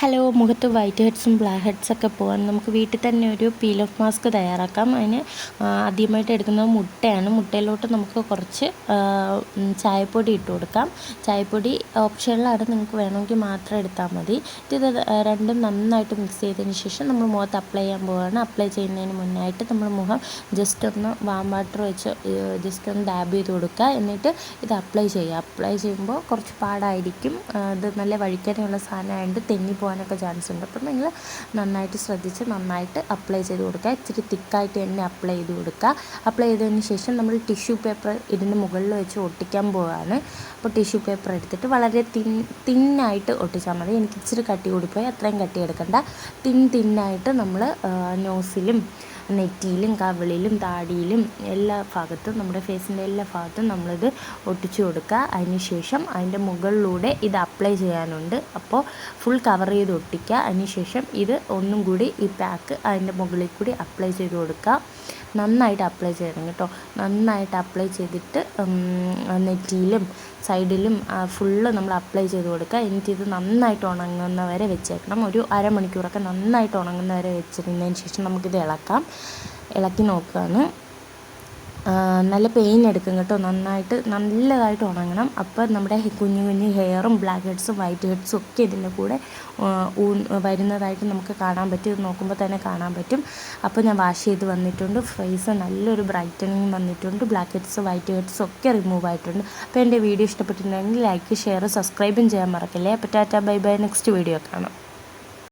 Hello മുഖത്ത് white ഹെഡ്സും black ഹെഡ്സൊക്കെ പോകാൻ നമുക്ക് വീട്ടിൽ തന്നെ ഒരു പീൽ ഓഫ് മാസ്ക് തയ്യാറാക്കാം. അതിന് ആദ്യമായിട്ട് എടുക്കുന്നത് മുട്ടയാണ്. മുട്ടയിലോട്ട് നമുക്ക് കുറച്ച് ചായപ്പൊടി ഇട്ട് കൊടുക്കാം. ചായപ്പൊടി ഓപ്ഷനിലാണ് നിങ്ങൾക്ക് വേണമെങ്കിൽ മാത്രം എടുത്താൽ മതി. ഇത് രണ്ടും നന്നായിട്ട് മിക്സ് ചെയ്തതിന് ശേഷം നമ്മൾ മുഖത്ത് അപ്ലൈ ചെയ്യാൻ പോവുകയാണ്. അപ്ലൈ ചെയ്യുന്നതിന് മുന്നായിട്ട് നമ്മൾ മുഖം ജസ്റ്റ് ഒന്ന് വാം വാട്ടർ വെച്ച് ജസ്റ്റ് ഒന്ന് ഡാബ് ചെയ്ത് കൊടുക്കുക. എന്നിട്ട് ഇത് അപ്ലൈ ചെയ്യുക. അപ്ലൈ ചെയ്യുമ്പോൾ കുറച്ച് പാടായിരിക്കും. ഇത് നല്ല വഴിക്കാനുള്ള സാധനമായതുകൊണ്ട് തെന്നി പോകാനൊക്കെ ചാൻസ് ഉണ്ട് അപ്പം നിങ്ങൾ നന്നായിട്ട് ശ്രദ്ധിച്ച് നന്നായിട്ട് അപ്ലൈ ചെയ്ത് കൊടുക്കുക. ഇച്ചിരി തിക്കായിട്ട് എണ്ണ അപ്ലൈ ചെയ്ത് കൊടുക്കുക. അപ്ലൈ ചെയ്തതിന് ശേഷം നമ്മൾ ടിഷ്യൂ പേപ്പർ ഇതിന്റെ മുകളിൽ വെച്ച് ഒട്ടിക്കാൻ പോവുകയാണ് അപ്പോൾ ടിഷ്യൂ പേപ്പർ എടുത്തിട്ട് വളരെ തിൻ തിന്നായിട്ട് ഒട്ടിച്ചാൽ മതി. എനിക്ക് ഇച്ചിരി കട്ടി കൂടിപ്പോയി അത്രയും കട്ടി എടുക്കണ്ട. തിൻ തിന്നായിട്ട് നമ്മൾ നോസിലും നെറ്റിയിലും കവിളിലും താടിയിലും എല്ലാ ഭാഗത്തും നമ്മുടെ ഫേസിന്റെ എല്ലാ ഭാഗത്തും നമ്മളിത് ഒട്ടിച്ചു കൊടുക്കുക. അതിന് ശേഷം അതിന്റെ മുകളിലൂടെ ഇത് അപ്ലൈ ചെയ്യാനുണ്ട്. അപ്പോൾ ഫുൾ കവർ ചെയ്ത് ഒട്ടിക്കുക അതിനുശേഷം ഇത് ഒന്നും കൂടി ഈ പാക്ക് അതിന്റെ മുകളിൽ കൂടി അപ്ലൈ ചെയ്ത് കൊടുക്കുക നന്നായിട്ട് അപ്ലൈ ചെയ്യണം കേട്ടോ. നന്നായിട്ട് അപ്ലൈ ചെയ്തിട്ട് നെറ്റിയിലും സൈഡിലും ഫുള്ള് നമ്മൾ അപ്ലൈ ചെയ്ത് കൊടുക്കുക എന്നിട്ട് ഇത് നന്നായിട്ട് ഉണങ്ങുന്ന വരെ വെച്ചേക്കണം. ഒരു അരമണിക്കൂറൊക്കെ നന്നായിട്ട് ഉണങ്ങുന്ന വരെ വെച്ചിരുന്നതിന് ശേഷം നമുക്കിത് ഇളക്കാം. ഇളക്കി നോക്കുകയാണ് നല്ല പെയിൻ എടുക്കും കേട്ടോ. നന്നായിട്ട് നല്ലതായിട്ട് ഉണങ്ങണം. അപ്പോൾ നമ്മുടെ കുഞ്ഞു കുഞ്ഞു ഹെയറും ബ്ലാക്ക് ഹെഡ്സും വൈറ്റ് ഹെഡ്സും ഒക്കെ ഇതിന്റെ കൂടെ വരുന്നതായിട്ട് നമുക്ക് കാണാൻ പറ്റും. നോക്കുമ്പോൾ തന്നെ കാണാൻ പറ്റും. അപ്പോൾ ഞാൻ വാഷ് ചെയ്ത് വന്നിട്ടുണ്ട്. ഫേസ് നല്ലൊരു ബ്രൈറ്റനിങ് വന്നിട്ടുണ്ട്. ബ്ലാക്ക് ഹെഡ്സ് വൈറ്റ് ഹെഡ്സും ഒക്കെ റിമൂവ് ആയിട്ടുണ്ട്. അപ്പോൾ എന്റെ വീഡിയോ ഇഷ്ടപ്പെട്ടിട്ടുണ്ടെങ്കിൽ ലൈക്ക് ഷെയർ സബ്സ്ക്രൈബും ചെയ്യാൻ മറക്കില്ലേ. അപ്പോൾ tata bye bye. Next video കാണാം.